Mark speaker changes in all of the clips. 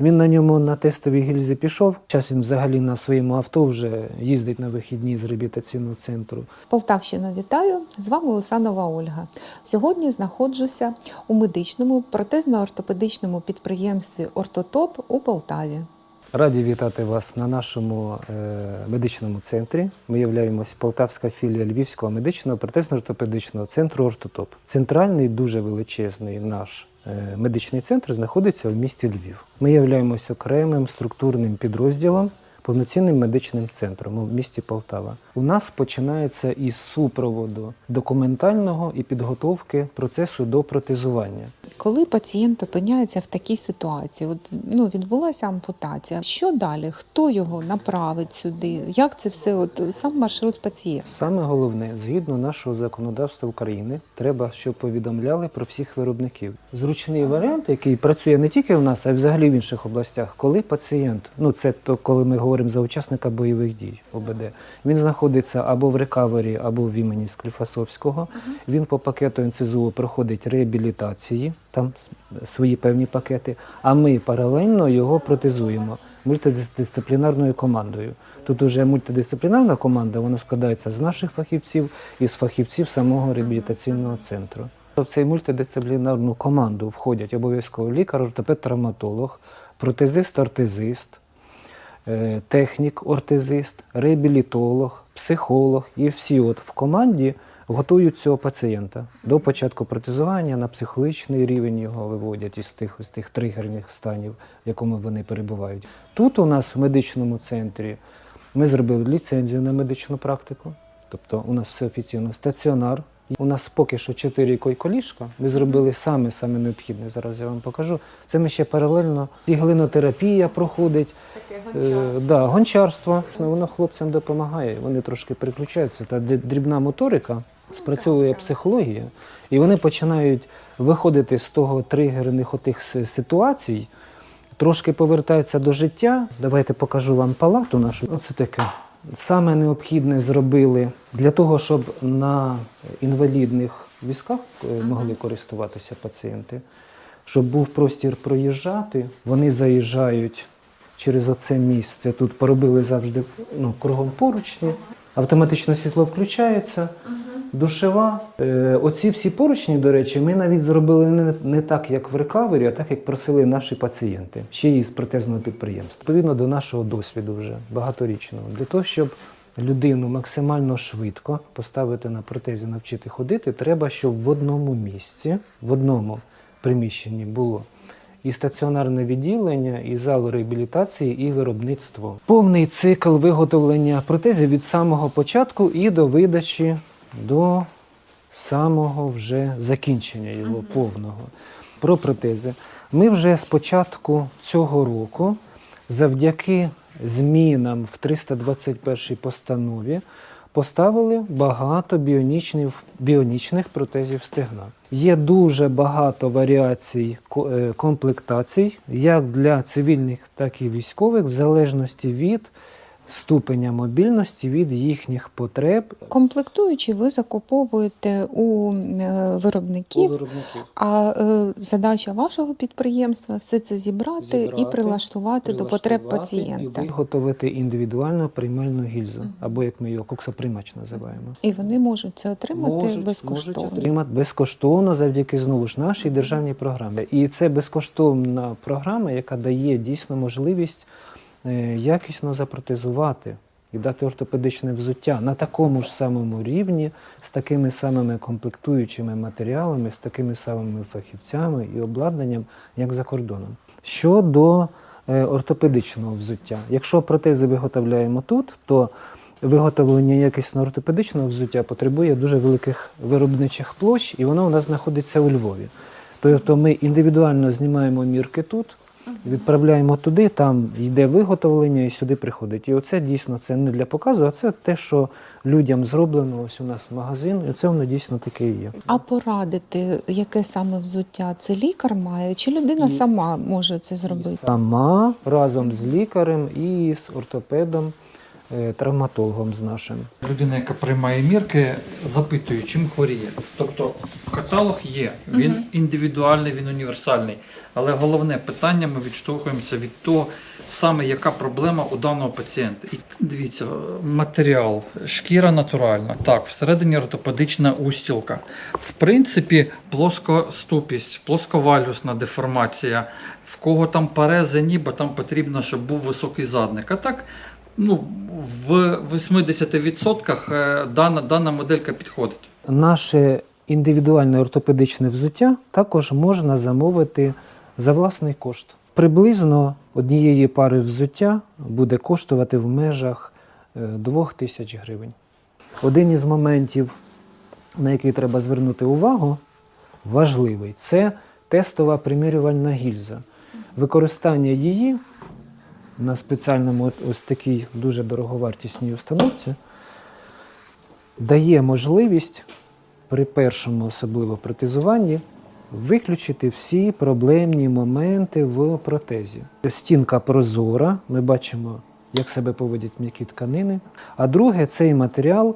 Speaker 1: Він на ньому на тестовій гільзі пішов. Зараз він взагалі на своєму авто вже їздить на вихідні з реабілітаційного центру.
Speaker 2: Полтавщина вітаю! З вами Усанова Ольга. Сьогодні знаходжуся у медичному протезно-ортопедичному підприємстві Ортотоп у Полтаві.
Speaker 1: Раді вітати вас на нашому е, медичному центрі. Ми являємось Полтавська філія Львівського медичного протезно-ортопедичного центру Ортотоп. Центральний, дуже величезний наш медичний центр знаходиться в місті Львів. Ми являємося окремим структурним підрозділом. Повноцінним медичним центром у місті Полтава. У нас починається із супроводу документального і підготовки процесу до протезування.
Speaker 2: Коли пацієнт опиняється в такій ситуації, от, ну, відбулася ампутація, що далі? Хто його направить сюди? Як це все? От, сам маршрут пацієнта?
Speaker 1: Саме головне, згідно нашого законодавства України, треба, щоб повідомляли про всіх виробників. Зручний варіант, який працює не тільки в нас, а й взагалі в інших областях, коли пацієнт, ну це то коли ми говоримо за учасника бойових дій ОБД, він знаходиться або в рекавері, або в імені Скліфасовського. Він по пакету НСЗУ проходить реабілітації, там свої певні пакети. А ми паралельно його протезуємо мультидисциплінарною командою. Тут уже мультидисциплінарна команда, вона складається з наших фахівців і з фахівців самого реабілітаційного центру. В цей мультидисциплінарну команду входять обов'язково лікар, ортопед, травматолог, протезист, ортезист, технік, ортезист, реабілітолог, психолог. І всі от в команді готують цього пацієнта до початку протезування на психологічний рівень його виводять із тих, з тих тригерних станів, в якому вони перебувають. Тут у нас в медичному центрі ми зробили ліцензію на медичну практику, тобто у нас все офіційно стаціонар. У нас поки що чотири койколіжка. Ми зробили саме саме необхідне. Зараз я вам покажу. Це ми ще паралельно і глинотерапія проходить. Е, да, гончарство. Воно хлопцям допомагає. Вони трошки переключаються. Та дрібна моторика спрацьовує психологія, і вони починають виходити з того тригерних отих ситуацій. Трошки повертаються до життя. Давайте покажу вам палату нашу. Оце таке. Саме необхідне зробили для того, щоб на інвалідних візках е, могли користуватися пацієнти, щоб був простір проїжджати. Вони заїжджають через оце місце. Тут поробили завжди ну, кругом поручні. Автоматично світло включається, душева. Е, оці всі поручні, до речі, ми навіть зробили не, не так, як в рекавері, а так, як просили наші пацієнти, ще й з протезного підприємства. Відповідно до нашого досвіду вже багаторічного, для того, щоб людину максимально швидко поставити на протезі, навчити ходити, треба, щоб в одному місці, в одному приміщенні було і стаціонарне відділення, і зал реабілітації, і виробництво. Повний цикл виготовлення протезів від самого початку і до видачі до самого вже закінчення його повного. Про протези. Ми вже з початку цього року, завдяки змінам в 321 постанові, поставили багато біонічних, біонічних протезів стегна. Є дуже багато варіацій е, комплектацій, як для цивільних, так і військових, в залежності від ступеня мобільності, від їхніх потреб.
Speaker 2: Комплектуючі ви закуповуєте у е, виробників.
Speaker 1: виробників.
Speaker 2: А е, задача вашого підприємства все це зібрати,
Speaker 1: Зібрати,
Speaker 2: і прилаштувати до потреб пацієнта.
Speaker 1: І виготовити індивідуальну приймальну гільзу, або як ми його коксоприймач називаємо.
Speaker 2: І вони можуть це отримати
Speaker 1: Можуть-
Speaker 2: безкоштовно.
Speaker 1: Можуть отримати безкоштовно завдяки знову ж нашій державній програмі. І це безкоштовна програма, яка дає дійсно можливість якісно запротезувати і дати ортопедичне взуття на такому ж самому рівні, з такими самими комплектуючими матеріалами, з такими самими фахівцями і обладнанням, як за кордоном. Щодо е, ортопедичного взуття, якщо протези виготовляємо тут, то виготовлення якісного ортопедичного взуття потребує дуже великих виробничих площ, і воно у нас знаходиться у Львові. Тобто ми індивідуально знімаємо мірки тут, відправляємо туди, там йде виготовлення і сюди приходить. І оце дійсно це не для показу, а це те, що людям зроблено. Ось у нас магазин, і це воно дійсно таке і є.
Speaker 2: А порадити, яке саме взуття це лікар має, чи людина
Speaker 1: І-
Speaker 2: сама може це зробити?
Speaker 1: Сама разом з лікарем і з ортопедом травматологом з нашим.
Speaker 3: Людина, яка приймає мірки, запитує, чим хворіє. Тобто каталог є, він
Speaker 2: Мгм.
Speaker 3: індивідуальний, він універсальний. Але головне питання ми відштовхуємося від того, саме яка проблема у даного пацієнта. І дивіться, матеріал, шкіра натуральна. Так, всередині ортопедична устілка. В принципі, плоскоступість, плосковалюсна деформація. В кого там парези, ніби там потрібно, щоб був високий задник. А так ну, в 80% е, дана, дана моделька підходить.
Speaker 1: Наше індивідуальне ортопедичне взуття також можна замовити за власний кошт. Приблизно однієї пари взуття буде коштувати в межах 2 тисяч гривень. Один із моментів, на який треба звернути увагу, важливий це тестова примірювальна гільза. Використання її на спеціальному ось такій дуже дороговартісній установці дає можливість при першому особливо протезуванні виключити всі проблемні моменти в протезі. Стінка прозора, ми бачимо, як себе поводять м'які тканини. А друге, цей матеріал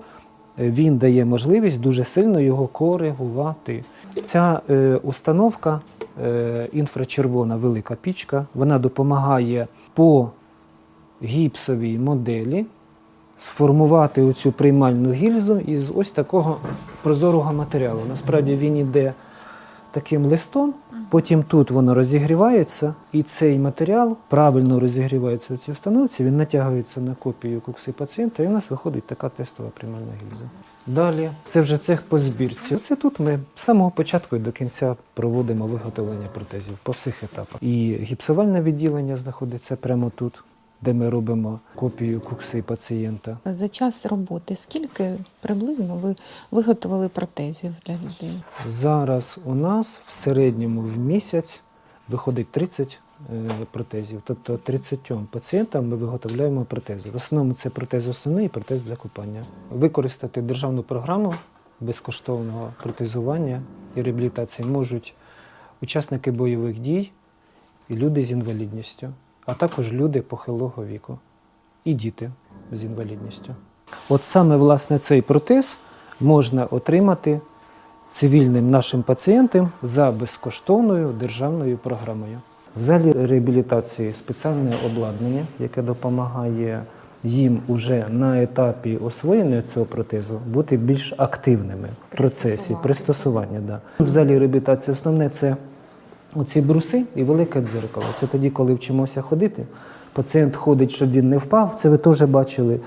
Speaker 1: е, він дає можливість дуже сильно його коригувати. Ця е, установка, інфрачервона велика пічка, вона допомагає по гіпсовій моделі сформувати оцю приймальну гільзу із ось такого прозорого матеріалу. Насправді він іде таким листом, потім тут воно розігрівається, і цей матеріал правильно розігрівається у цій установці, він натягується на копію кукси пацієнта, і у нас виходить така тестова приймальна гільза. Далі, це вже цех по збірці. Це тут ми з самого початку і до кінця проводимо виготовлення протезів по всіх етапах. І гіпсувальне відділення знаходиться прямо тут, де ми робимо копію кукси пацієнта.
Speaker 2: За час роботи скільки приблизно ви виготовили протезів для людей?
Speaker 1: Зараз у нас в середньому в місяць виходить 30 е, протезів. Тобто 30 пацієнтам ми виготовляємо протези. В основному це протез основний і протез для купання. Використати державну програму безкоштовного протезування і реабілітації можуть учасники бойових дій і люди з інвалідністю, а також люди похилого віку і діти з інвалідністю. От саме власне цей протез можна отримати цивільним нашим пацієнтам за безкоштовною державною програмою. В залі реабілітації спеціальне обладнання, яке допомагає їм уже на етапі освоєння цього протезу бути більш активними в процесі пристосування. Да. В залі реабілітації основне це оці бруси і велике дзеркало. Це тоді, коли вчимося ходити. Пацієнт ходить, щоб він не впав, це ви теж бачили.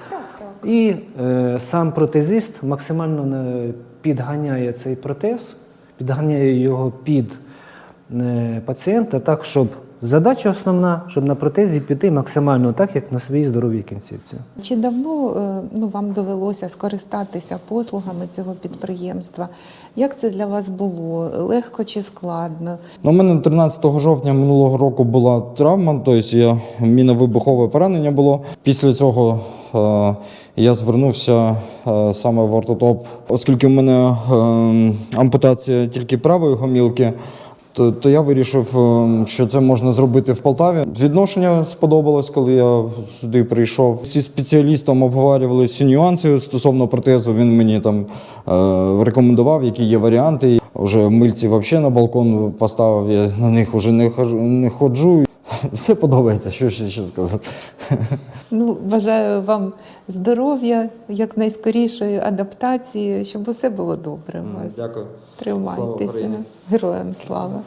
Speaker 1: І е, сам протезист максимально підганяє цей протез, підганяє його під е, пацієнта так, щоб задача основна, щоб на протезі піти максимально так, як на своїй здоровій кінцівці.
Speaker 2: Чи давно е, ну, вам довелося скористатися послугами цього підприємства? Як це для вас було? Легко чи складно?
Speaker 4: Ну, У мене 13 жовтня минулого року була травма, тобто я, міновибухове поранення було. Після цього е, я звернувся е, саме в ортотоп, оскільки в мене е, ампутація тільки правої гомілки. То, то я вирішив, е, що це можна зробити в Полтаві. Відношення сподобалось, коли я сюди прийшов. Всі спеціалістом обговорювали всі нюанси стосовно протезу. Він мені там е, рекомендував, які є варіанти. Вже мильці взагалі на балкон поставив. Я на них вже не ходжу, не ходжу. Все подобається, що ще, ще сказати.
Speaker 2: Ну, бажаю вам здоров'я, якнайскорішої адаптації, щоб усе було добре.
Speaker 4: Дякую.
Speaker 2: Тримайтеся. Героям слава!